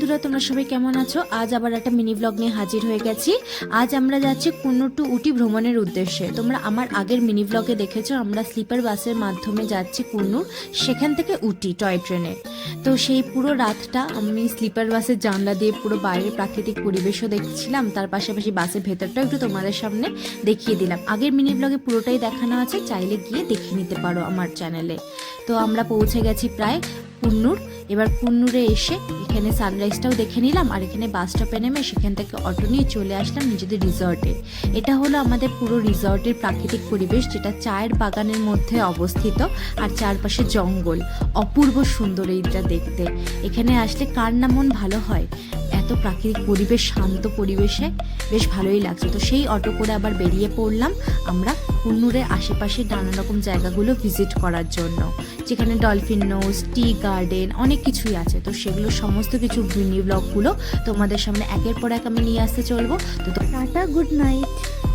বন্ধুরা, তোমরা সবাই কেমন আছো? আজ আবার একটা মিনি ব্লগ নিয়ে হাজির হয়ে গেছি। আজ আমরা যাচ্ছি কুন্নুর টু উটি ভ্রমণের উদ্দেশ্যে। তোমরা আমার আগের মিনি ব্লগে দেখেছ, আমরা স্লিপার বাসের মাধ্যমে যাচ্ছি কুন্নুর সেখান থেকে উটি, টয় ট্রেনে। তো সেই পুরো রাতটা আমি স্লিপার বাসের জানলা দিয়ে পুরো বাইরের প্রাকৃতিক পরিবেশও দেখছিলাম, তার পাশাপাশি বাসের ভেতরটাও একটু তোমাদের সামনে দেখিয়ে দিলাম। আগের মিনি ব্লগে পুরোটাই দেখানো আছে, চাইলে গিয়ে দেখে নিতে পারো আমার চ্যানেলে তো আমরা পৌঁছে গেছি প্রায় কুন্নুর এবার কুন্নুরে এসে এখানে সানরাইজটাও দেখে নিলাম আর এখানে বাস স্টপে নেমে সেখান থেকে অটো নিয়ে চলে আসলাম নিজেদের রিসর্টে এটা হলো আমাদের পুরো রিসর্টের প্রাকৃতিক পরিবেশ যেটা চায়ের বাগানের মধ্যে অবস্থিত আর চারপাশে জঙ্গল। অপূর্ব সুন্দর এইটা দেখতে। এখানে আসলে কার না মন ভালো হয়? এত প্রাকৃতিক পরিবেশ, শান্ত পরিবেশে বেশ ভালোই লাগছে। তো সেই অটো করে আবার বেরিয়ে পড়লাম আমরা কুন্নুরের আশেপাশে নানা রকম জায়গাগুলো ভিজিট করার জন্য। যেখানে ডলফিন নোস, টি গার্ডেন অনেক কিছুই আছে। তো সেগুলো সমস্ত কিছু মিনি ব্লগগুলো তোমাদের সামনে একের পর এক আমি নিয়ে আসতে চলবো। তো- টাটা, গুড নাইট।